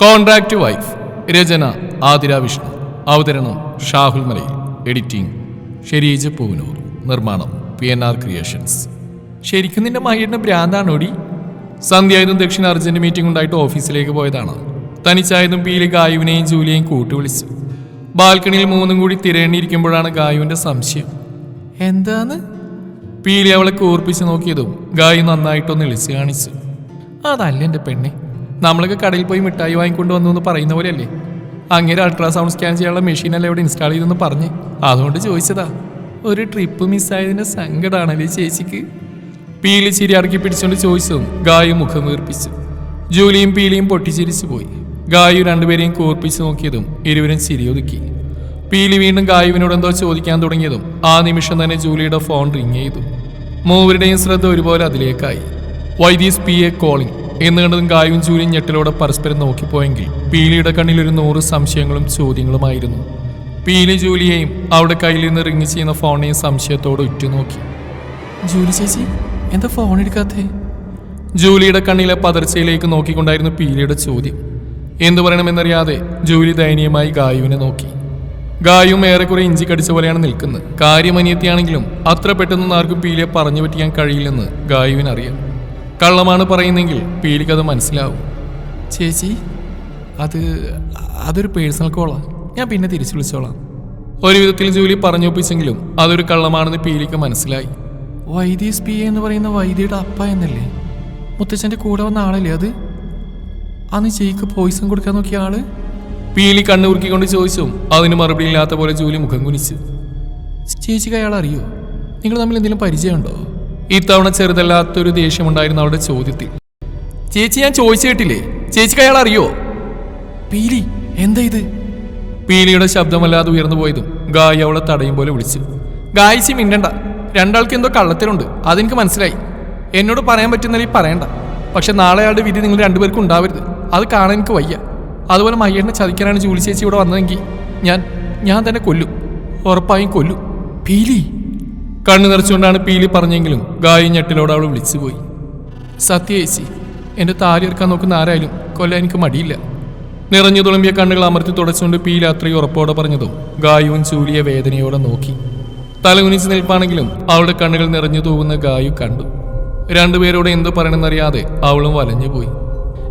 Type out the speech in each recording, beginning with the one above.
Contract wife രചന ആതിര വിഷ്ണു. അവതരണം Shahul Malayil. Editing Shereej Poonoor. നിർമ്മാണം പി എൻ ആർ ക്രിയേഷൻസ് ശരിക്കും നിന്റെ മയ്യടിന്റെ ഭ്രാന്താണ് ഓടി സന്ധ്യായതും ദക്ഷിണ അർജന്റ് മീറ്റിംഗ് ഉണ്ടായിട്ട് ഓഫീസിലേക്ക് പോയതാണ്. തനിച്ചായതും പീലി ഗായുവിനെയും ജൂലിയെയും കൂട്ടുവിളിച്ചു. ബാൽക്കണിയിൽ മൂന്നും കൂടി തിരയണിയിരിക്കുമ്പോഴാണ് ഗായുവിന്റെ സംശയം. എന്താന്ന്? പീലി അവളെ കൂർപ്പിച്ച് നോക്കിയതും ഗായു നന്നായിട്ടൊന്ന് ഇളിച്ച് കാണിച്ചു. അതല്ല എന്റെ പെണ്ണെ. നമ്മളൊക്കെ കടയിൽ പോയി മിഠായി വാങ്ങിക്കൊണ്ട് വന്നു എന്ന് പറയുന്ന പോലെയല്ലേ? അങ്ങനെ അൾട്രാസൗണ്ട് സ്കാൻ ചെയ്യാനുള്ള മെഷീനല്ലേ ഇവിടെ ഇൻസ്റ്റാൾ ചെയ്തെന്ന് പറഞ്ഞ്. അതുകൊണ്ട് ചോദിച്ചതാ ഒരു ട്രിപ്പ് മിസ്സായതിന്റെ സങ്കടമാണല്ലേ ചേച്ചിക്ക്? പീലി ചിരി ഇറക്കി പിടിച്ചുകൊണ്ട് ചോദിച്ചതും ഗായു മുഖം വീർപ്പിച്ചു. ജൂലിയും പീലിയും പൊട്ടിച്ചിരിച്ചു പോയി. ഗായു രണ്ടുപേരെയും കൂർപ്പിച്ചു നോക്കിയതും ഇരുവരും ചിരിയൊതുക്കി പീലി വീണ്ടും ഗായുവിനോട് എന്തോ ചോദിക്കാൻ തുടങ്ങിയതും ആ നിമിഷം തന്നെ ജൂലിയുടെ ഫോൺ റിങ് ചെയ്തു. മൂവരുടെയും ശ്രദ്ധ ഒരുപോലെ അതിലേക്കായി. വൈദീസ് പി എ കോളിംഗ് എന്ന് കണ്ടതും ഗായും ജൂലിയും ഞെട്ടലോടെ പരസ്പരം നോക്കിപ്പോയെങ്കിൽ പീലിയുടെ കണ്ണിൽ ഒരു നൂറ് സംശയങ്ങളും ചോദ്യങ്ങളുമായിരുന്നു. പീലി ജൂലിയെയും അവിടെ കയ്യിൽ നിന്ന് റിങ് ചെയ്യുന്ന ഫോണിനെയും സംശയത്തോടെ ഉറ്റുനോക്കി. ജൂലി ചേച്ചി എന്താ ഫോൺ എടുക്കാത്തേ? ജൂലിയുടെ കണ്ണിലെ പതർച്ചയിലേക്ക് നോക്കിക്കൊണ്ടായിരുന്നു പീലിയുടെ ചോദ്യം. എന്തു പറയണമെന്നറിയാതെ ജൂലി ദയനീയമായി ഗായുവിനെ നോക്കി. ഗായും ഏറെക്കുറെ ഇഞ്ചി കടിച്ച പോലെയാണ് നിൽക്കുന്നത്. കാര്യമനിയത്തിയാണെങ്കിലും അത്ര പെട്ടെന്നൊന്നും ആർക്കും പീലിയെ പറഞ്ഞു പറ്റിക്കാൻ കഴിയില്ലെന്ന് ഗായുവിനറിയാം. കള്ളമാണ് പറയുന്നെങ്കിൽ പീലിക്കത് മനസ്സിലാവും. ചേച്ചി അത് അതൊരു പേഴ്സണൽ കോളാണ് ഞാൻ പിന്നെ തിരിച്ചു വിളിച്ചോളാം. ഒരു വിധത്തിൽ ജൂലി പറഞ്ഞൊപ്പിച്ചെങ്കിലും അതൊരു കള്ളമാണെന്ന് പീലിക്ക് മനസ്സിലായി. വൈദ്യസ് പി എന്ന് പറയുന്ന വൈദ്യയുടെ അപ്പ എന്നല്ലേ? മുത്തച്ഛന്റെ കൂടെ വന്ന ആളല്ലേ അത്? അന്ന് ചേക്ക് പോയിസൺ കൊടുക്കാൻ നോക്കിയ ആൾ? പീലി കണ്ണുറുക്കിക്കൊണ്ട് ചോദിച്ചു അതിന് മറുപടി ഇല്ലാത്ത പോലെ ജൂലി മുഖം കുനിച്ച്. ചേച്ചിക്ക് അയാൾ അറിയോ നിങ്ങൾ തമ്മിൽ എന്തെങ്കിലും പരിചയമുണ്ടോ? ഇത്തവണ ചെറുതല്ലാത്തൊരു ദേഷ്യമുണ്ടായിരുന്നു അവളുടെ ചോദ്യത്തിൽ. ചേച്ചി ഞാൻ ചോദിച്ചു കേട്ടില്ലേ? ചേച്ചിക്ക് അയാൾ അറിയോ? പീലി എന്താ ഇത്? പീലിയുടെ ശബ്ദമല്ലാതെ ഉയർന്നു പോയതും ഗായി അവളെ തടയും പോലെ വിളിച്ചു. ഗായിച്ചി മിണ്ടണ്ട. രണ്ടാൾക്ക് എന്തോ കള്ളത്തിലുണ്ട്. അതെനിക്ക് മനസ്സിലായി. എന്നോട് പറയാൻ പറ്റുന്നതിൽ പറയണ്ട. പക്ഷെ നാളെ അയാളുടെ വിധി നിങ്ങൾ രണ്ടുപേർക്കും ഉണ്ടാവരുത്. അത് കാണാൻ എനിക്ക് വയ്യ. അതുപോലെ മയ്യണ്ണെ ചതിക്കാനാണ് ജൂലി ചേച്ചി ഇവിടെ വന്നതെങ്കിൽ ഞാൻ ഞാൻ തന്നെ കൊല്ലും. ഉറപ്പായും കൊല്ലും. പീലി! കണ്ണു നിറച്ചുകൊണ്ടാണ് പീലി പറഞ്ഞെങ്കിലും ഗായി ഞെട്ടിലോട് അവൾ വിളിച്ചുപോയി. സത്യ ചേച്ചി എന്റെ താലി ഇറക്കാൻ നോക്കുന്ന ആരായാലും കൊല്ലാൻ എനിക്ക് മടിയില്ല. നിറഞ്ഞു തുളുമ്പിയ കണ്ണുകൾ അമർത്തി തുടച്ചുകൊണ്ട് പീലി അത്രയും ഉറപ്പോടെ പറഞ്ഞതും ഗായുവും ചൂലിയെ വേദനയോടെ നോക്കി. തലകുനിച്ച് നിൽപ്പാണെങ്കിലും അവളുടെ കണ്ണുകൾ നിറഞ്ഞു തൂവുന്ന ഗായു കണ്ടു. രണ്ടുപേരോട് എന്തു പറയണമെന്നറിയാതെ അവളും വലഞ്ഞുപോയി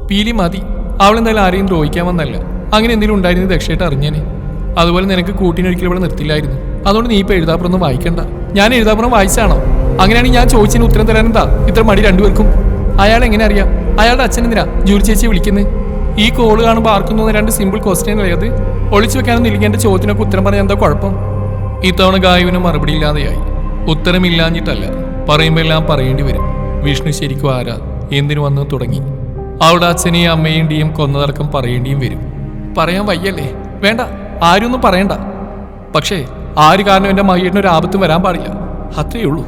പീലി മതി അവൾ എന്തായാലും ആരെയും ദ്രോഹിക്കാൻ വന്നല്ല അങ്ങനെ എന്തെങ്കിലും ഉണ്ടായിരുന്നു ദക്ഷയായിട്ട് അറിഞ്ഞേനെ. അതുപോലെ നിനക്ക് കൂട്ടിനൊരിക്കലും ഇവിടെ നിർത്തില്ലായിരുന്നു. അതുകൊണ്ട് നീ ഇപ്പൊ എഴുതാപ്പുറൊന്നും വായിക്കണ്ട. ഞാൻ എഴുതാപ്പുറം വായിച്ചാണോ? അങ്ങനെയാണെങ്കിൽ ഞാൻ ചോദിച്ചതിന് ഉത്തരം തരാൻ എന്താ ഇത്ര മടി രണ്ടുപേർക്കും. അയാൾ എങ്ങനെ അറിയാം? അയാളുടെ അച്ഛൻ എന്തിനാ ജൂലി ചേച്ചിയെ വിളിക്കുന്നത് ഈ കോൾ കാണുമ്പോൾ ആർക്കും തോന്നുന്ന രണ്ട് സിമ്പിൾ ക്വസ്റ്റ്യൻ അല്ലത് ഒളിച്ചു വെക്കാനൊന്നും ഇല്ലെങ്കിൽ എന്റെ ചോദ്യത്തിനൊക്കെ ഉത്തരം പറയാൻ എന്താ കുഴപ്പം? ഇത്തവണ ഗായുവിന് മറുപടി ഇല്ലാതെയായി. ഉത്തരമില്ലാഞ്ഞിട്ടല്ല പറയുമ്പോൾ എല്ലാം പറയേണ്ടി വരും. വിഷ്ണു ശരിക്കും ആരാ? എന്തിനു വന്ന് തുടങ്ങി? അവിടെ അച്ഛനെയും അമ്മയും ഡിയും കൊന്നതടക്കം പറയേണ്ടിയും വരും. പറയാൻ വയ്യല്ലേ? വേണ്ട ആരും ഒന്നും പറയണ്ട. പക്ഷേ ആര് കാരണം എന്റെ മകേട്ടിന് ഒരു ആപത്തും വരാൻ പാടില്ല? അത്രയേ ഉള്ളൂ.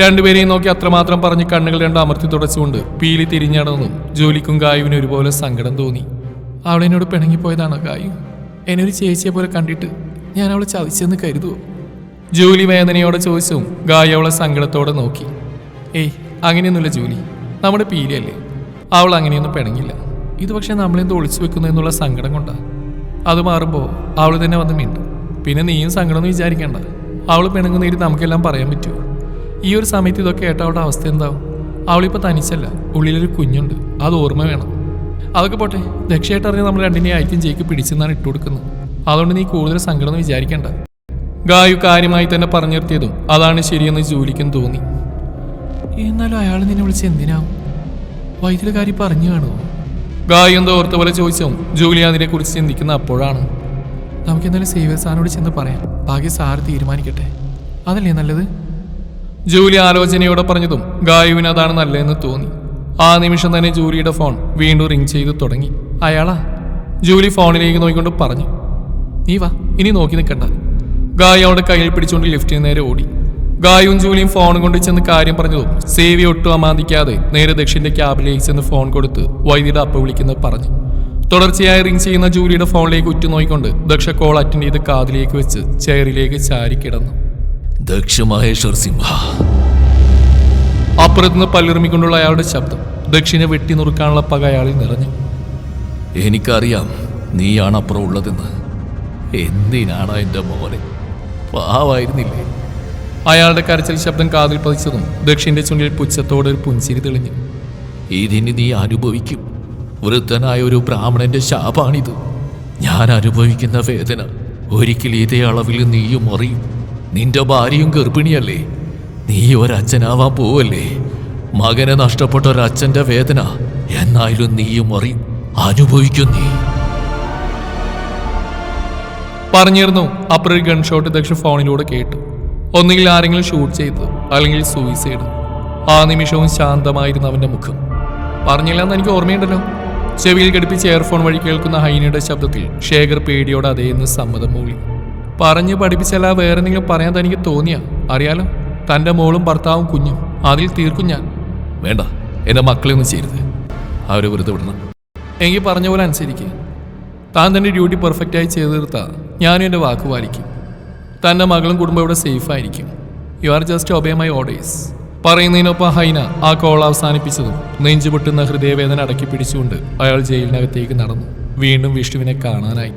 രണ്ടുപേരെയും നോക്കി അത്രമാത്രം പറഞ്ഞ് കണ്ണുകൾ രണ്ടും അമർത്തി തുടച്ചുകൊണ്ട് പീലി തിരിഞ്ഞടന്നും ജോലിക്കും ഗായുവിന് ഒരുപോലെ സങ്കടം തോന്നി. അവൾ എന്നോട് പിണങ്ങിപ്പോയതാണോ ഗായു? എന്നെ ഒരു ചേച്ചിയെ പോലെ കണ്ടിട്ട് ഞാൻ അവളെ ചതിച്ചെന്ന് കരുതുവോ? ജൂലി വേദനയോടെ ചോദിച്ചും ഗായു അവളെ സങ്കടത്തോടെ നോക്കി. ഏയ് അങ്ങനെയൊന്നുമില്ല ജൂലി. നമ്മുടെ പീലിയല്ലേ. അവൾ അങ്ങനെയൊന്നും പിണങ്ങില്ല. ഇത് പക്ഷേ നമ്മളെന്തോ ഒളിച്ചു വെക്കുന്നു എന്നുള്ള സങ്കടം കൊണ്ടാണ് അത് മാറുമ്പോൾ അവൾ തന്നെ വന്ന് മിണ്ടും. പിന്നെ നീയും സങ്കടമൊന്നും വിചാരിക്കേണ്ട. അവൾ പിണങ്ങുന്നതിൽ നമുക്കെല്ലാം പറയാൻ പറ്റുമോ ഈ ഒരു സമയത്ത് ഇതൊക്കെ കേട്ട അവളുടെ അവസ്ഥ എന്താവും? അവളിപ്പോൾ തനിച്ചല്ല ഉള്ളിലൊരു കുഞ്ഞുണ്ട്. അത് ഓർമ്മ വേണം. അതൊക്കെ പോട്ടെ ദക്ഷയായിട്ട് അറിഞ്ഞ് നമ്മൾ രണ്ടിനെ ഐക്യം ജയിക്ക് പിടിച്ചെന്നാണ് ഇട്ടു കൊടുക്കുന്നത്. അതുകൊണ്ട് നീ കൂടുതൽ സങ്കടം വിചാരിക്കേണ്ട. ഗായു കാര്യമായി തന്നെ പറഞ്ഞു നിർത്തിയതും അതാണ് ശരിയെന്ന് ജോലിക്കും തോന്നി. എന്നാലും അയാൾ നിന്നെ വിളിച്ച് എന്തിനാവും? വൈദ്യുതകാരി പറഞ്ഞു കാണുമോ ഗായു എന്തോ ഓർത്ത പോലെ ചോദിച്ചോ അതിനെ കുറിച്ച് ചിന്തിക്കുന്ന അപ്പോഴാണ്. നമുക്ക് എന്തായാലും സേവ്യർ സാറിനോട് ചെന്ന് പറയാം. ബാക്കി സാർ തീരുമാനിക്കട്ടെ. അതല്ലേ നല്ലത്? ജൂലി ആലോചനയോടെ പറഞ്ഞതും ഗായുവിന് അതാണ് നല്ലതെന്ന് തോന്നി. ആ നിമിഷം തന്നെ ജൂലിയുടെ ഫോൺ വീണ്ടും റിങ് ചെയ്തു തുടങ്ങി. അയാളാ? ജൂലി ഫോണിലേക്ക് നോക്കിക്കൊണ്ട് പറഞ്ഞു. നീ വാ ഇനി നോക്കി നിൽക്കണ്ട. ഗായു അവളുടെ കയ്യിൽ പിടിച്ചുകൊണ്ട് ലിഫ്റ്റിന് നേരെ ഓടി. ഗായും ജൂലിയും ഫോൺ കൊണ്ട് ചെന്ന് കാര്യം പറഞ്ഞതും സേവി ഒട്ടും അമാന്തിക്കാതെ നേരെ ദക്ഷിന്റെ ക്യാബിലേക്ക് ചെന്ന് ഫോൺ കൊടുത്ത് വൈദ്യുതി അപ്പ വിളിക്കുന്നത് പറഞ്ഞു. തുടർച്ചയായി റിങ് ചെയ്യുന്ന ജൂലിയുടെ ഫോണിലേക്ക് ഉറ്റുനോയിക്കൊണ്ട് ദക്ഷ കോൾ അറ്റൻഡ് ചെയ്ത് കാതിലേക്ക് വെച്ച് ചെയറിലേക്ക് ചാരി കിടന്നു. ദക്ഷ മഹേശ്വർ സിംഹ. അപ്പുറത്തുനിന്ന് പല്ലിറുമിക്കൊണ്ടുള്ള അയാളുടെ ശബ്ദം ദക്ഷിനെ വെട്ടി നുറുക്കാനുള്ള പക അയാളിൽ നിറഞ്ഞു. എനിക്കറിയാം നീയാണ് അപ്പുറം ഉള്ളതെന്ന്. എന്തിനാണ് എന്റെ മോനെ? പാവായിരുന്നില്ലേ? അയാളുടെ കരച്ചിൽ ശബ്ദം കാതിൽ പതിച്ചതും ദക്ഷിന്റെ ചുണ്ടിൽ പുച്ഛത്തോടെ ഒരു പുഞ്ചിരി തെളിഞ്ഞു. ഇതിന് നീ അനുഭവിക്കും. വൃദ്ധനായ ഒരു ബ്രാഹ്മണന്റെ ശാപാണിത്. ഞാൻ അനുഭവിക്കുന്ന വേദന ഒരിക്കൽ ഇതേ അളവിൽ നീയും അറിയും നിന്റെ ഭാര്യയും ഗർഭിണിയല്ലേ? നീ ഒരച്ഛനാവാൻ പോവല്ലേ? മകനെ നഷ്ടപ്പെട്ട ഒരച്ഛന്റെ വേദന എന്നായാലും നീയും അറിയും അനുഭവിക്കും നീ. പറഞ്ഞിരുന്നു. അപ്പുറം ഗൺഷോട്ട് ദക്ഷ ഫോണിലൂടെ കേട്ടു. ഒന്നുകിൽ ആരെങ്കിലും ഷൂട്ട് ചെയ്തു അല്ലെങ്കിൽ സൂയിസൈഡ് ആ നിമിഷവും ശാന്തമായിരുന്നു അവന്റെ മുഖം. പറഞ്ഞില്ല എന്ന് എനിക്ക് ഓർമ്മയുണ്ടല്ലോ. ചെവിയിൽ ഘടിപ്പിച്ച് എയർഫോൺ വഴി കേൾക്കുന്ന ഹൈനയുടെ ശബ്ദത്തിൽ ശേഖർ പേടിയോടെ അതേന്ന് സമ്മതം മൂളി. പറഞ്ഞു പഠിപ്പിച്ചല്ല വേറെ എന്തെങ്കിലും പറയാൻ തനിക്ക് തോന്നിയ? അറിയാലോ? തന്റെ മോളും ഭർത്താവും കുഞ്ഞും. അതിൽ തീർക്കും ഞാൻ. വേണ്ട. എന്റെ മക്കളെ ഒന്നും ചെയ്യരുത്. അവരെ വെറുതെ വിടണം. എങ്കിൽ പറഞ്ഞ പോലെ അനുസരിക്കുക താൻ തന്നെ ഡ്യൂട്ടി പെർഫെക്റ്റായി ചെയ്തു തീർത്താ ഞാനും എന്റെ വാക്ക് പാലിക്കും. തന്റെ മകളും കുടുംബം ഇവിടെ സേഫ് ആയിരിക്കും. You are just obey my orders പറയുന്നതിനൊപ്പം ഹൈന ആ കോൾ അവസാനിപ്പിച്ചതും നെഞ്ചുപൊട്ടുന്ന ഹൃദയവേദന അടക്കി പിടിച്ചുകൊണ്ട് അയാൾ ജയിലിനകത്തേക്ക് നടന്നു. വീണ്ടും വിഷ്ണുവിനെ കാണാനായി.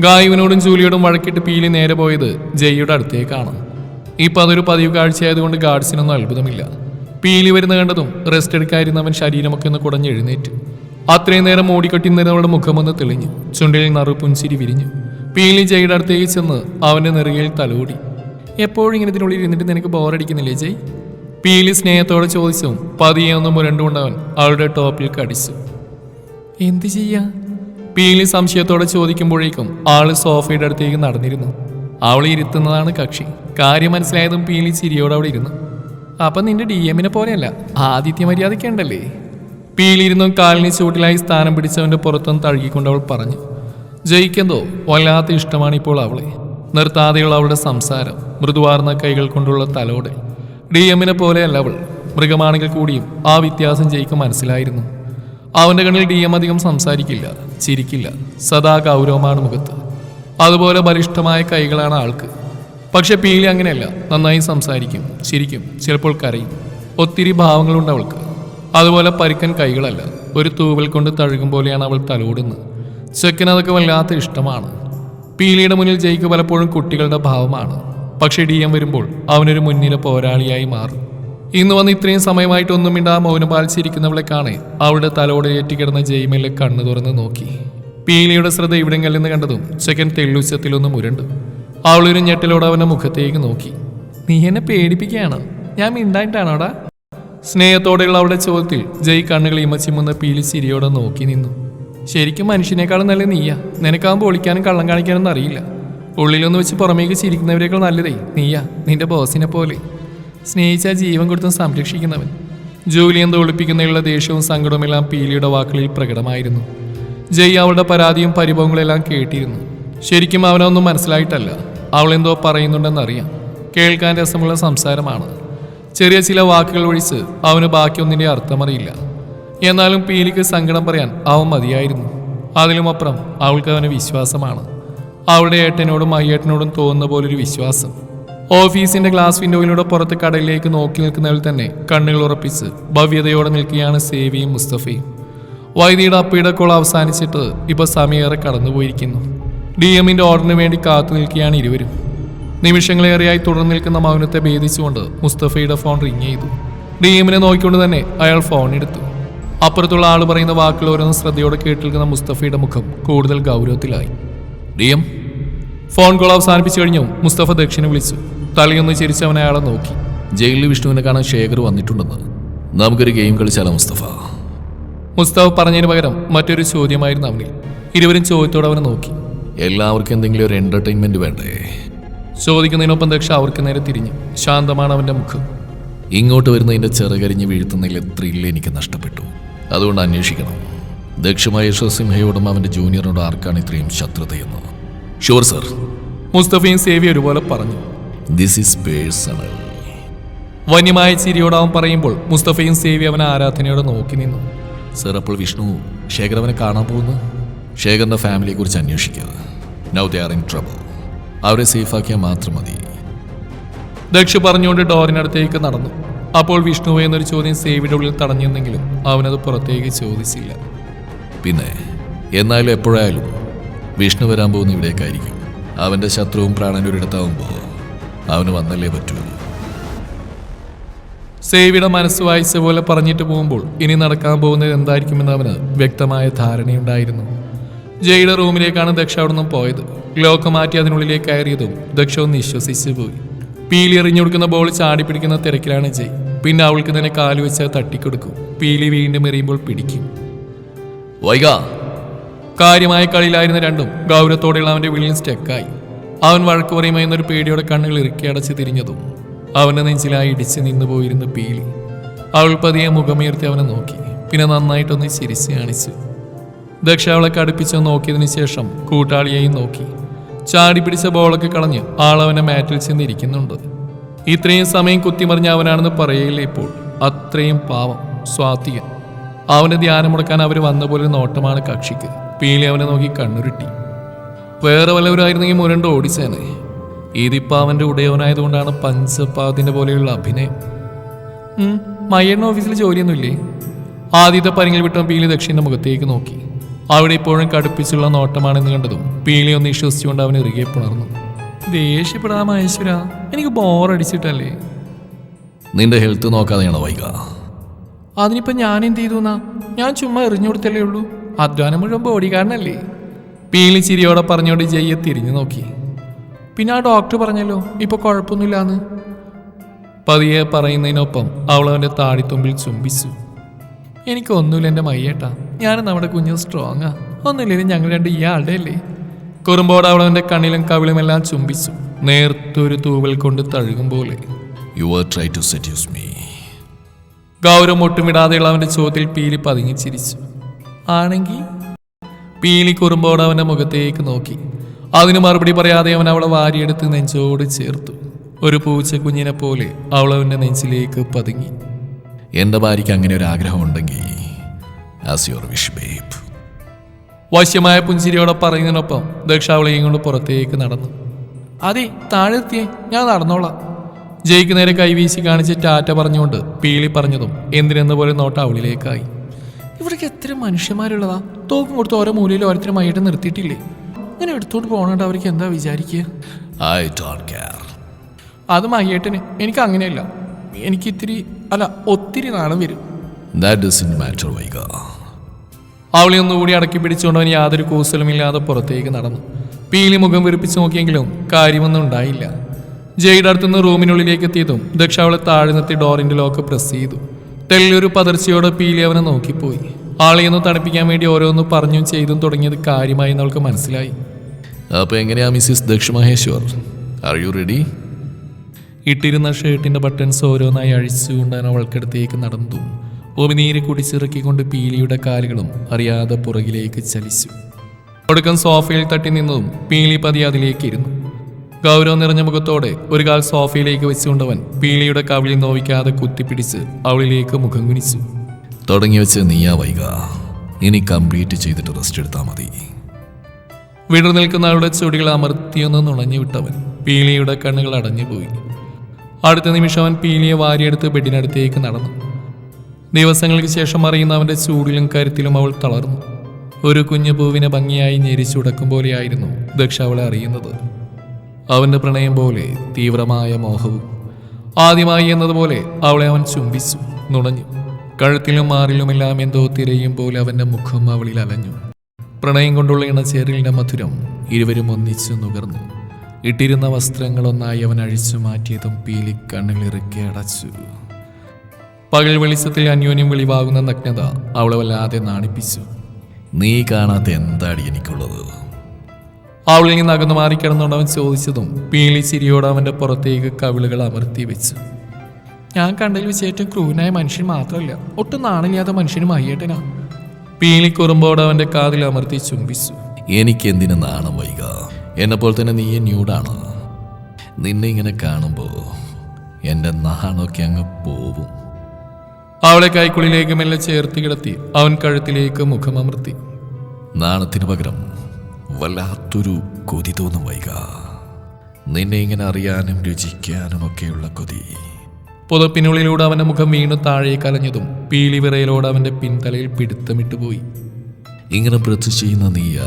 ഗായുവിനോടും ജൂലിയോടും വഴക്കിട്ട് പീലി നേരെ പോയത് ജയ്യുടെ അടുത്തേക്കാണ്. ഇപ്പം അതൊരു പതിവ് കാഴ്ചയായതുകൊണ്ട് ഗാർഡ്സിനൊന്നും അത്ഭുതമില്ല. പീലി വരുന്ന കണ്ടതും റെസ്റ്റ് എടുക്കാതിരുന്നവൻ ശരീരമൊക്കെ ഒന്ന് കുടഞ്ഞ് എഴുന്നേറ്റ് അത്രയും നേരം മൂടിക്കെട്ടി നിന്നവളുടെ മുഖമൊന്ന് തെളിഞ്ഞു. ചുണ്ടിൽ നറു പുഞ്ചിരി വിരിഞ്ഞു. പീലി ജയിയുടെ അടുത്തേക്ക് ചെന്ന് അവന്റെ നെറുകയിൽ തലോടി. എപ്പോഴും ഇങ്ങനെ ഇതിനുള്ളിൽ ഇരുന്നിട്ട് നിനക്ക് ബോറടിക്കുന്നില്ലേ ജയ്? പീലി സ്നേഹത്തോടെ ചോദിച്ചു. പതിയെ ഒന്ന് മുരണ്ടുകൊണ്ടവൻ അവളുടെ ടോപ്പിൽ കടിച്ചു. എന്ത് ചെയ്യാ? പീലി സംശയത്തോടെ ചോദിക്കുമ്പോഴേക്കും ആൾ സോഫയുടെ അടുത്തേക്ക് നടന്നിരുന്നു. അവൾ ഇരുത്തുന്നതാണ് കക്ഷി. കാര്യം മനസ്സിലായതും പീലി ചിരിയോടെ അവിടെ ഇരുന്നു. അപ്പം നിന്റെ ഡി എമ്മിനെ പോലെയല്ല ആദിത്യ മര്യാദയ്ക്ക് ഉണ്ടല്ലേ? പീലിരുന്നു കാലിന് ചൂട്ടിലായി സ്ഥാനം പിടിച്ചവന്റെ പുറത്തും തഴുകിക്കൊണ്ട് അവൾ പറഞ്ഞു ജയിക്കെന്തോ വല്ലാത്ത ഇഷ്ടമാണ് ഇപ്പോൾ അവളെ. നിർത്താതെയുള്ള അവളുടെ സംസാരം മൃദുവാർന്ന കൈകൾ കൊണ്ടുള്ള തലോടെ. ഡി എമ്മിനെ പോലെയല്ല അവൾ. മൃഗമാണെങ്കിൽ കൂടിയും ആ വ്യത്യാസം ജയിക്ക് മനസ്സിലായിരുന്നു. അവന്റെ കണ്ണിൽ ഡി എം അധികം സംസാരിക്കില്ല ചിരിക്കില്ല. സദാ ഗൗരവമാണ് മുഖത്ത്. അതുപോലെ ബലിഷ്ഠമായ കൈകളാണ് ആൾക്ക്. പക്ഷെ പീലി അങ്ങനെയല്ല നന്നായി സംസാരിക്കും ചിരിക്കും ചിലപ്പോൾ കരയും. ഒത്തിരി ഭാവങ്ങളുണ്ട് അവൾക്ക്. അതുപോലെ പരിക്കൻ കൈകളല്ല ഒരു തൂവൽ കൊണ്ട് തഴുകും പോലെയാണ് അവൾ തലോടുന്നത്. ചെക്കനതൊക്കെ വല്ലാത്ത ഇഷ്ടമാണ്. പീലിയുടെ മുന്നിൽ ജയിക്ക് പലപ്പോഴും കുട്ടികളുടെ ഭാവമാണ്. പക്ഷെ ഡി എം വരുമ്പോൾ അവനൊരു മുന്നിലെ പോരാളിയായി മാറും. ഇന്ന് വന്ന് ഇത്രയും സമയമായിട്ടൊന്നും ആ മൗനം പാലിച്ചിരിക്കുന്നവളെ കാണെ. അവളുടെ തലോടെ ഏറ്റിക്കിടന്ന ജയ്മയിലെ കണ്ണു തുറന്ന് നോക്കി. പീലിയുടെ ശ്രദ്ധ ഇവിടെങ്ങളിൽ നിന്ന് കണ്ടതും ചെക്കൻ തെള്ളുച്ചത്തിലൊന്ന് മുരണ്ടു അവളൊരു ഞെട്ടലോടെ അവന്റെ മുഖത്തേക്ക് നോക്കി. നീ എന്നെ പേടിപ്പിക്കുകയാണ്. ഞാൻ മിണ്ടായിട്ടാണോടാ? സ്നേഹത്തോടെയുള്ള അവളുടെ ചോദ്യത്തിൽ ജയ് കണ്ണുകൾ ഇമച്ചിമുന്ന പീലി ചിരിയോടെ നോക്കി നിന്നു. ശരിക്കും മനുഷ്യനേക്കാളും നല്ല നീയാ. നിനക്കാവുമ്പോൾ ഒളിക്കാനും കള്ളം കാണിക്കാനൊന്നും അറിയില്ല. ഉള്ളിലൊന്ന് വെച്ച് പുറമേക്ക് ചിരിക്കുന്നവരേക്കാൾ നല്ലതേ. നീയാ നിന്റെ ബോസിനെ പോലെ. സ്നേഹിച്ച ജീവൻ കൊടുത്തും സംരക്ഷിക്കുന്നവൻ. ജോലിയെന്തോ ഒളിപ്പിക്കുന്നതിലുള്ള ദേഷ്യവും സങ്കടവുമെല്ലാം പീലിയുടെ വാക്കുകളിൽ പ്രകടമായിരുന്നു. ജയ് അവളുടെ പരാതിയും പരിഭവങ്ങളെല്ലാം കേട്ടിരുന്നു. ശരിക്കും അവനൊന്നും മനസ്സിലായിട്ടല്ല. അവളെന്തോ പറയുന്നുണ്ടെന്നറിയാം. കേൾക്കാൻ രസമുള്ള സംസാരമാണ്. ചെറിയ ചില വാക്കുകൾ ഒഴിച്ച് അവന് ബാക്കിയൊന്നിന്റെ അർത്ഥമറിയില്ല. എന്നാലും പീലിക്ക് സങ്കടം പറയാൻ അവൻ മതിയായിരുന്നു. അതിലുമപ്പുറം അവൾക്ക് അവന് വിശ്വാസമാണ്. അവളുടെ ഏട്ടനോടും അയ്യേട്ടനോടും തോന്നുന്ന പോലൊരു വിശ്വാസം. ഓഫീസിന്റെ ഗ്ലാസ് വിൻഡോയിലൂടെ പുറത്ത് കടലിലേക്ക് നോക്കി നിൽക്കുന്നതിൽ തന്നെ കണ്ണുകൾ ഉറപ്പിച്ച് ഭവ്യതയോടെ നിൽക്കുകയാണ് സേവിയും മുസ്തഫയും. വൈദ്യയുടെ അപ്പയുടെ കോൾ അവസാനിച്ചിട്ട് ഇപ്പൊ സമയേറെ കടന്നുപോയിരിക്കുന്നു. ഡി എമ്മിന്റെ ഓർഡറിന് വേണ്ടി കാത്തു നിൽക്കുകയാണ് ഇരുവരും. നിമിഷങ്ങളേറെയായി തുടർന്ന് നിൽക്കുന്ന മൗനത്തെ ഭേദിച്ചുകൊണ്ട് മുസ്തഫയുടെ ഫോൺ റിങ് ചെയ്തു. ഡി എമ്മിനെ നോക്കിക്കൊണ്ട് തന്നെ അയാൾ ഫോൺ എടുത്തു. അപ്പുറത്തുള്ള ആൾ പറയുന്ന വാക്കുകൾ ഓരോന്നും ശ്രദ്ധയോടെ കേട്ടിരിക്കുന്ന മുസ്തഫയുടെ മുഖം കൂടുതൽ ഗൗരവത്തിലായി. D M. ഫോൺ കോൾ അവസാനിപ്പിച്ചു കഴിഞ്ഞു മുസ്തഫ ദക്ഷിണ വിളിച്ചു. തലയൊന്ന് ചിരിച്ച് അവനെ അയാളെ നോക്കി. ജയിലിൽ വിഷ്ണുവിനെ കാണാൻ ശേഖർ വന്നിട്ടുണ്ടെന്ന് നമുക്കൊരു ഗെയിം കളിച്ചാലോ മുസ്തഫ? മുസ്തഫ പറഞ്ഞതിന് പകരം മറ്റൊരു ചോദ്യമായിരുന്നു അവനിൽ. ഇരുവരും ചോദ്യത്തോടെ അവനെ നോക്കി. എല്ലാവർക്കും എന്തെങ്കിലും ഒരു എന്റർടൈൻമെന്റ് വേണ്ടേ? ചോദിക്കുന്നതിനൊപ്പം ദക്ഷ അവർക്ക് നേരെ തിരിഞ്ഞു. ശാന്തമാണ് അവന്റെ മുഖം. ഇങ്ങോട്ട് വരുന്നതിന്റെ ചെറുകരിഞ്ഞ് വീഴ്ത്തുന്നതിൽ ത്രില്ല് എനിക്ക് നഷ്ടപ്പെട്ടു. അതുകൊണ്ട് അന്വേഷിക്കണം. ദക്ഷ മഹേശ്വർ സിംഹയോടും അവന്റെ ജൂനിയറിനോടും ആർക്കാണ് ഇത്രയും ശത്രുതയെന്ന്? ഷുവർ സർ മുസ്തഫയും സേവി ഒരുപോലെ പറഞ്ഞു. ദിസ് ഈസ് പേഴ്സണൽ വന്യമായ ചിരിയോട് അവൻ പറയുമ്പോൾ മുസ്തഫയും സേവി അവനെ ആരാധനയോടെ നോക്കി നിന്നു. സർ അപ്പോൾ വിഷ്ണു ശേഖർ അവനെ കാണാൻ പോകുന്നു? ശേഖറിന്റെ ഫാമിലിയെ കുറിച്ച് അന്വേഷിക്കുക. Now they are in trouble അവരെ സേഫാക്കിയാൽ മാത്രം മതി. ദക്ഷ പറഞ്ഞുകൊണ്ട് ഡോറിനടുത്തേക്ക് നടന്നു. അപ്പോൾ വിഷ്ണു എന്നൊരു ചോദ്യം സേവിയുടെ ഉള്ളിൽ തടഞ്ഞിരുന്നെങ്കിലും അവനത് പുറത്തേക്ക് ചോദിച്ചില്ല. പിന്നെ എന്നാലും എപ്പോഴായാലും വിഷ്ണു വരാൻ പോകുന്ന ഇവിടേക്കായിരിക്കും. അവന്റെ ശത്രുവും പ്രാണനും ഒരിടത്താവുമ്പോൾ അവന് വന്നല്ലേ പറ്റൂ. സേവിയുടെ മനസ്സ് വായിച്ച പോലെ പറഞ്ഞിട്ട് പോകുമ്പോൾ ഇനി നടക്കാൻ പോകുന്നത് എന്തായിരിക്കുമെന്ന് അവന് വ്യക്തമായ ധാരണയുണ്ടായിരുന്നു. ജയുടെ റൂമിലേക്കാണ് ദക്ഷ അവിടെ നിന്നും പോയത്. ലോക്ക് മാറ്റി അതിനുള്ളിലേക്ക് കയറിയതും ദക്ഷ ഒന്ന് വിശ്വസിച്ചു പോയി. പീലി എറിഞ്ഞു കൊടുക്കുന്ന ബോൾ ചാടി പിടിക്കുന്ന തിരക്കിലാണ് ജയ്. പിന്നെ അവൾക്ക് തന്നെ കാൽ വെച്ച് തട്ടിക്കൊടുക്കും. പീലി വീണ്ടും എറിയുമ്പോൾ പിടിക്കും. വൈക. കാര്യമായ കളിയിലായിരുന്ന രണ്ടും ഗൗരവത്തോടെയുള്ള അവന്റെ വിളിയിൽ സ്റ്റെക്കായി. അവൻ വഴക്ക് പറയുമോ എന്നൊരു പേടിയോടെ കണ്ണുകൾ ഇറുക്കി അടച്ച് തിരിഞ്ഞതും അവന്റെ നെഞ്ചിലായി ഇടിച്ച് നിന്നു പോയിരുന്ന പീലി. അവൾ പതിയെ മുഖമുയർത്തി അവനെ നോക്കി. പിന്നെ നന്നായിട്ടൊന്ന് ചിരിച്ച് കാണിച്ചു. ദക്ഷ അവളെ കടുപ്പിച്ച് നോക്കിയതിനു ശേഷം കൂട്ടാളിയെയും നോക്കി. ചാടി പിടിച്ച ബോളൊക്കെ കളഞ്ഞ് ആളവനെ മാറ്റിൽ ചെന്നിരിക്കുന്നുണ്ട്. ഇത്രയും സമയം കുത്തിമറിഞ്ഞ അവനാണെന്ന് പറയില്ല ഇപ്പോൾ. അത്രയും പാവം സ്വാതികൻ അവന് ധ്യാനം മുടക്കാൻ അവർ വന്ന പോലെ നോട്ടമാണ് കക്ഷിക്ക്. പീലി അവനെ നോക്കി കണ്ണുരുട്ടി. വേറെ വല്ലവരായിരുന്നെങ്കിൽ മുരണ്ട് ഓടിച്ചേനെ. ഇതിപ്പോ അവന്റെ ഉടയവനായതുകൊണ്ടാണ് പഞ്ചപാതിന്റെ പോലെയുള്ള അഭിനയം. മയ്യണ്ണ ഓഫീസിൽ ജോലിയൊന്നുമില്ലേ? ആദ്യത്തെ പരിങ്ങിൽ വിട്ട പീലി ദക്ഷിന്റെ മുഖത്തേക്ക് നോക്കി. അവിടെ ഇപ്പോഴും കടുപ്പിച്ചുള്ള നോട്ടമാണെന്ന് കണ്ടതും പീലി ഒന്ന് വിശ്വസിച്ചുകൊണ്ട് അവൻ ഇറുകെ പുണർന്നു. ദേഷ്യപ്പെടാ മഹേശ്വര എനിക്ക് ബോറടിച്ചിട്ടല്ലേ? നിന്റെ ഹെൽത്ത് നോക്കാതെയാണോ വൈക? അതിനിപ്പോ ഞാൻ എന്ത് ചെയ്തു ഞാൻ ചുമ്മാ എറിഞ്ഞു കൊടുത്തല്ലേ ഉള്ളൂ. അധ്വാനം മുഴുവൻ ബോഡിക്കാരനല്ലേ പീലി ചിരിയോടെ പറഞ്ഞോണ്ട് ജയ്യെ തിരിഞ്ഞു നോക്കി. പിന്നെ ആ ഡോക്ടർ പറഞ്ഞല്ലോ ഇപ്പൊ കുഴപ്പമൊന്നുമില്ലാന്ന്. പതിയെ പറയുന്നതിനൊപ്പം അവൾ അവന്റെ താടിത്തുമ്പിൽ ചുംബിച്ചു. എനിക്കൊന്നുമില്ല എന്റെ മയ്യേട്ടാ ഞാൻ നമ്മുടെ കുഞ്ഞ് സ്ട്രോങ്ങാ ഒന്നുമില്ലേലും ഞങ്ങൾ രണ്ട് ഇയാളുടെ അല്ലേ? കുറുമ്പോട് അവൾ അവന്റെ കണ്ണിലും കവിളുമെല്ലാം ചുംബിച്ചു. നേർത്തൊരു തൂവൽ കൊണ്ട് തഴുകും പോലെ. You are try to seduce me ഗൗരവം ഒട്ടും വിടാതെയുള്ള അവന്റെ ചോദ്യത്തിൽ പീലി പതുങ്ങി ചിരിച്ചു. ആണെങ്കിൽ പീലി അവന്റെ മുഖത്തേക്ക് നോക്കി. അതിന് മറുപടി പറയാതെ അവൻ അവളെ വാരിയെടുത്ത് നെഞ്ചോട് ചേർത്തു. ഒരു പൂച്ച കുഞ്ഞിനെ പോലെ അവൾ അവന്റെ നെഞ്ചിലേക്ക് പതുങ്ങി. എന്റെ ഭാര്യയ്ക്ക് അങ്ങനെ ഒരു ആഗ്രഹം ഉണ്ടെങ്കിൽ ആസ് യുവർ വിഷ് ബേബ് വശ്യമായ പുഞ്ചിരിയോടെ പറയുന്നതിനൊപ്പം ദക്ഷ അവളെയും കൊണ്ട് പുറത്തേക്ക് നടന്നു. അതെ താഴെ എത്തിയേ ഞാൻ നടന്നോളാം. ജയിക്ക് നേരെ കൈവീശി കാണിച്ച് ടാറ്റ പറഞ്ഞുകൊണ്ട് പീളി പറഞ്ഞതും എന്തിനെന്ന പോലെ നോട്ട അവളിലേക്കായി. ഇവിടേക്ക് എത്ര മനുഷ്യന്മാരുള്ളതാ? തോക്കും കൊടുത്ത് ഓരോ മൂലയിൽ ഓരോരുത്തരും മയ്യായിട്ട് നിർത്തിയിട്ടില്ലേ? ഇങ്ങനെ എടുത്തോണ്ട് പോകണോണ്ട് അവർക്ക് എന്താ വിചാരിക്കുക ഐ ഡോണ്ട് കെയർ അത് മയ്യേട്ടന്. എനിക്ക് അങ്ങനെയല്ല. എനിക്ക് ഇത്തിരി അല്ല ഒത്തിരി നാണം വരും. ദാറ്റ് ഡസൻ മാറ്റർ വൈക അവളെ ഒന്നുകൂടി അടക്കി പിടിച്ചുകൊണ്ട് അവൻ യാതൊരു കൂസലുമില്ലാതെ പുറത്തേക്ക് നടന്നു. പീലി മുഖം വിറിപ്പിച്ച് നോക്കിയെങ്കിലും കാര്യമൊന്നും ഉണ്ടായില്ല. ജയുടെ അടുത്തുനിന്ന് റൂമിനുള്ളിലേക്ക് എത്തിയതും ദക്ഷ അവളെ താഴെ നിർത്തി ഡോറിന്റെ ലോക്ക് പ്രസ് ചെയ്തു. തെല്ലൊരു പതർച്ചയോടെ പീലി അവനെ നോക്കിപ്പോയി. ആളെ ഒന്ന് തണുപ്പിക്കാൻ വേണ്ടി ഓരോന്ന് പറഞ്ഞും ചെയ്തും തുടങ്ങിയത് കാര്യമായി അവൾക്ക് മനസ്സിലായി. അപ്പോൾ എങ്ങനെയാ mrs Daksha Maheshwar are you ready ഇട്ടിരുന്ന ഷർട്ടിന്റെ ബട്ടൺസ് ഓരോന്നായി അഴിച്ചുകൊണ്ട് അവൻ അവൾക്കടുത്തേക്ക് നടന്നു. ഒമിനീര് കുടിച്ചിറക്കിക്കൊണ്ട് പീലിയുടെ കാലുകളും അറിയാതെ പുറകിലേക്ക് ചലിച്ചു. ഒടുക്കം സോഫയിൽ തട്ടി നിന്നതും പീലി പതി അതിലേക്ക് ഇരുന്നു. ഗൗരവം നിറഞ്ഞ മുഖത്തോടെ ഒരു കാൽ സോഫയിലേക്ക് വെച്ചുകൊണ്ടവൻ പീളിയുടെ കവിളിൽ നോവിക്കാതെ കുത്തിപ്പിടിച്ച് അവളിലേക്ക് മുഖം കുനിച്ചു. തുടങ്ങി വെച്ച് നീയാ വൈക ഇനി കംപ്ലീറ്റ് ചെയ്തിട്ട് റെസ്റ്റ് എടുത്താൽ മതി. വിടർ നിൽക്കുന്ന അവളുടെ ചുടികൾ അമർത്തിയൊന്ന് നുണഞ്ഞു വിട്ടവൻ പീലിയുടെ കണ്ണുകൾ അടഞ്ഞുപോയി അടുത്ത നിമിഷം അവൻ പീലിയെ വാരിയെടുത്ത് ബെഡിനടുത്തേക്ക് നടന്നു. ദിവസങ്ങൾക്ക് ശേഷം അറിയുന്ന അവന്റെ ചൂടിലും കരുത്തിലും അവൾ തളർന്നു. ഒരു കുഞ്ഞു പൂവിനെ ഭംഗിയായി ഞെരിച്ചുടക്കും പോലെയായിരുന്നു ദക്ഷ അവളെ അറിയുന്നത്. അവന്റെ പ്രണയം പോലെ തീവ്രമായ മോഹവും. ആദ്യമായി എന്നതുപോലെ അവളെ അവൻ ചുംബിച്ചു നുണഞ്ഞു. കഴുത്തിലും മാറിലുമെല്ലാം എന്തോ തിരയും പോലെ അവന്റെ മുഖം അവളിൽ അലഞ്ഞു. പ്രണയം കൊണ്ടുള്ള ഇണചേരലിന്റെ മധുരം ഇരുവരും ഒന്നിച്ചു നുകർന്നു. ഇട്ടിരുന്ന വസ്ത്രങ്ങളൊന്നായി അവൻ അഴിച്ചു മാറ്റിയതും പീലി കണ്ണിലിറുക്കി അടച്ചു. പകൽ വെളിച്ചത്തിൽ അന്യോന്യം വെളിവാകുന്ന നഗ്നത അവളെ വല്ലാതെ നാണിപ്പിച്ചു. നീ കാണാത്ത എന്താടി എനിക്കുള്ളത്? അവളിൽ നിന്ന് അകന്നു മാറിക്കിടന്നുകൊണ്ട് അവൻ ചോദിച്ചതും പീളി ചിരിയോട് അവന്റെ പുറത്തേക്ക് കവിളുകൾ അമർത്തി വെച്ചു. ഞാൻ കണ്ടതിൽ വെച്ച് ഏറ്റവും ക്രൂരനായ മനുഷ്യൻ മാത്രമല്ല ഒട്ടും നാണില്ലാത്ത മനുഷ്യനും അയ്യേട്ടനാ പീളി കുറുമ്പോട് അവന്റെ കാതിൽ അമർത്തി ചുംബിച്ചു. എനിക്ക് എന്തിനു നാണം വൈക? എന്നെപ്പോൾ തന്നെ നീ ന്യൂഡാണ് നിന്നെ ഇങ്ങനെ കാണുമ്പോൾ എന്റെ നാണൊക്കെ അങ്ങ് പോവും. അവളെ കൈക്കുള്ളിലേക്ക് മെല്ലെ ചേർത്ത് കിടത്തി അവൻ കഴുത്തിലേക്ക് മുഖമമർത്തി. നാണത്തിന് പകരം വല്ലാത്തൊരു കൊതി തോന്നും വൈക. നിന്നെ ഇങ്ങനെ അറിയാനും രുചിക്കാനും ഒക്കെയുള്ള കൊതി. പുതപ്പിനുള്ളിലൂടെ അവന്റെ മുഖം വീണു താഴെ കലഞ്ഞതും പീലി വിറയിലൂടെ അവന്റെ പിൻതലയിൽ പിടുത്തമിട്ട് പോയി. ഇങ്ങനെ ബ്രത്ത് ചെയ്യുന്ന നീയ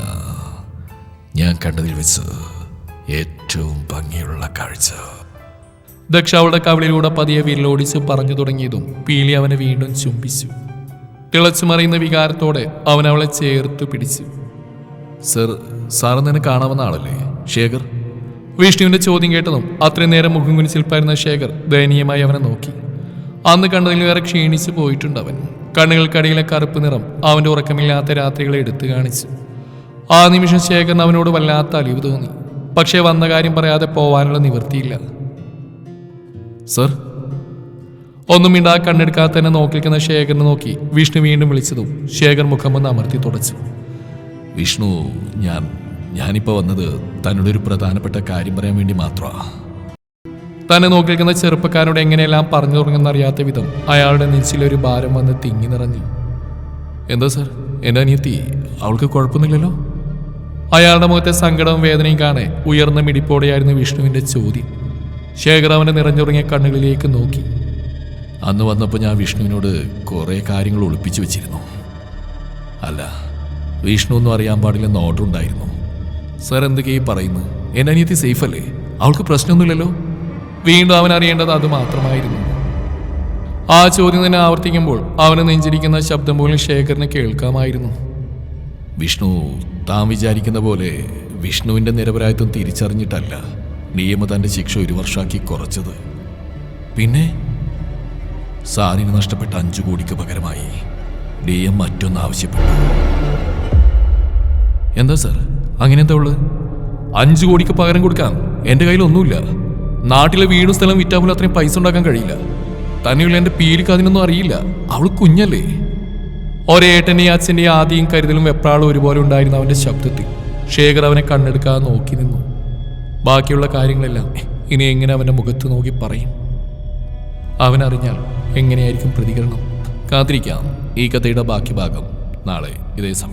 ഞാൻ കണ്ടതിൽ വെച്ച് ഏറ്റവും ഭംഗിയുള്ള കാഴ്ച. ദക്ഷ അവളുടെ കവിളിലൂടെ പതിയെ വിരലോടിച്ച് പറഞ്ഞു തുടങ്ങിയതും പീലി അവനെ വീണ്ടും ചുംബിച്ചു. തിളച്ചു മറിയുന്ന വികാരത്തോടെ അവൻ അവളെ ചേർത്ത് പിടിച്ചു. സർ സാറ് നിന്നെ കാണാവുന്ന ആളല്ലേ? ശേഖർ? വിഷ്ണുവിന്റെ ചോദ്യം കേട്ടതും അത്രയും നേരം മുഖം കുനിച്ചിൽപ്പായിരുന്ന ശേഖർ ദയനീയമായി അവനെ നോക്കി. അന്ന് കണ്ടതിൽ കണ്ടതിലേറെ ക്ഷീണിച്ചു പോയിട്ടുണ്ട് അവൻ കണ്ണുകൾക്കടിയിലെ കറുപ്പ് നിറം അവന്റെ ഉറക്കമില്ലാത്ത രാത്രികളെ എടുത്തു കാണിച്ചു. ആ നിമിഷം ശേഖർ അവനോട് വല്ലാത്ത അലിവ് തോന്നി. പക്ഷേ വന്ന കാര്യം പറയാതെ പോവാനുള്ള നിവൃത്തിയില്ല. സർ? ഒന്നും മിണ്ടാ കണ്ണെടുക്കാതെ തന്നെ നോക്കിയിരിക്കുന്ന ശേഖരനെ നോക്കി വിഷ്ണു വീണ്ടും വിളിച്ചതും ശേഖർ മുഖം ഒന്ന് അമർത്തി തുടച്ചു. വിഷ്ണു ഞാൻ ഞാനിപ്പോൾ വന്നത് തന്നോട് ഒരു പ്രധാനപ്പെട്ട കാര്യം പറയാൻ വേണ്ടി മാത്രമാണ് തന്നെ നോക്കിയിരിക്കുന്ന ചെറുപ്പക്കാരോട് എങ്ങനെയെല്ലാം പറഞ്ഞു തുടങ്ങുന്നറിയാത്ത വിധം അയാളുടെ നെഞ്ചിലൊരു ഭാരം വന്ന് തിങ്ങി നിറഞ്ഞു. എന്താ സർ? എന്റെ അനിയത്തി അവൾക്ക് കുഴപ്പമൊന്നുമില്ലല്ലോ? അയാളുടെ മുഖത്തെ സങ്കടവും വേദനയും കാണെ ഉയർന്ന മിടിപ്പോടെയായിരുന്നു വിഷ്ണുവിന്റെ ചോദ്യം. ശേഖർ അവന്റെ നിറഞ്ഞുറങ്ങിയ കണ്ണുകളിലേക്ക് നോക്കി. അന്ന് വന്നപ്പോൾ ഞാൻ വിഷ്ണുവിനോട് കുറേ കാര്യങ്ങൾ ഒളിപ്പിച്ചു വെച്ചിരുന്നു. അല്ല വിഷ്ണു ഒന്നും അറിയാൻ പാടില്ലെന്ന് ഓർഡർ ഉണ്ടായിരുന്നു. സർ എന്തൊക്കെയാ ഈ പറയുന്നു എന്റെ അനിയത്തി സേഫ് അല്ലേ? അവൾക്ക് പ്രശ്നമൊന്നുമില്ലല്ലോ? വീണ്ടും അവൻ അറിയേണ്ടത് അത് മാത്രമായിരുന്നു. ആ ചോദ്യം തന്നെ ആവർത്തിക്കുമ്പോൾ അവന് നെഞ്ചിരിക്കുന്ന ശബ്ദം പോലും ശേഖറിന് കേൾക്കാമായിരുന്നു. വിഷ്ണു താൻ വിചാരിക്കുന്ന പോലെ വിഷ്ണുവിന്റെ നിരപരാധിത്വം തിരിച്ചറിഞ്ഞിട്ടല്ല നിയമ തന്റെ ശിക്ഷ ഒരു വർഷമാക്കി കുറച്ചത്. പിന്നെ? സാറിന് നഷ്ടപ്പെട്ട അഞ്ചു കോടിക്ക് പകരമായി എം മറ്റൊന്ന് ആവശ്യപ്പെട്ടു. എന്താ സാർ? അങ്ങനെ എന്താ ഉള്ളത്? അഞ്ചു കോടിക്ക് പകരം കൊടുക്കാൻ എന്റെ കയ്യിൽ ഒന്നുമില്ല. നാട്ടിലെ വീടും സ്ഥലം വിറ്റാൽ പോലും അത്രയും പൈസ ഉണ്ടാക്കാൻ കഴിയില്ല. തന്നെയുള്ള എന്റെ പീലിക്ക് അതിനൊന്നും അറിയില്ല. അവൾ കുഞ്ഞല്ലേ? ഒരേട്ടനെയും അച്ഛന്റെയും ആദ്യം കരുതലും വെപ്രാളും ഒരുപോലെ ഉണ്ടായിരുന്ന അവന്റെ ശബ്ദത്തിൽ ശേഖർ അവനെ കണ്ണെടുക്കാതെ നോക്കി നിന്നു. ബാക്കിയുള്ള കാര്യങ്ങളെല്ലാം ഇനി എങ്ങനെ അവന്റെ മുഖത്ത് നോക്കി പറയും? അവനറിഞ്ഞാൽ എങ്ങനെയായിരിക്കും പ്രതികരണം. കാത്തിരിക്കാം. ഈ കഥയുടെ ബാക്കി ഭാഗം നാളെ ഇതേ സമയം.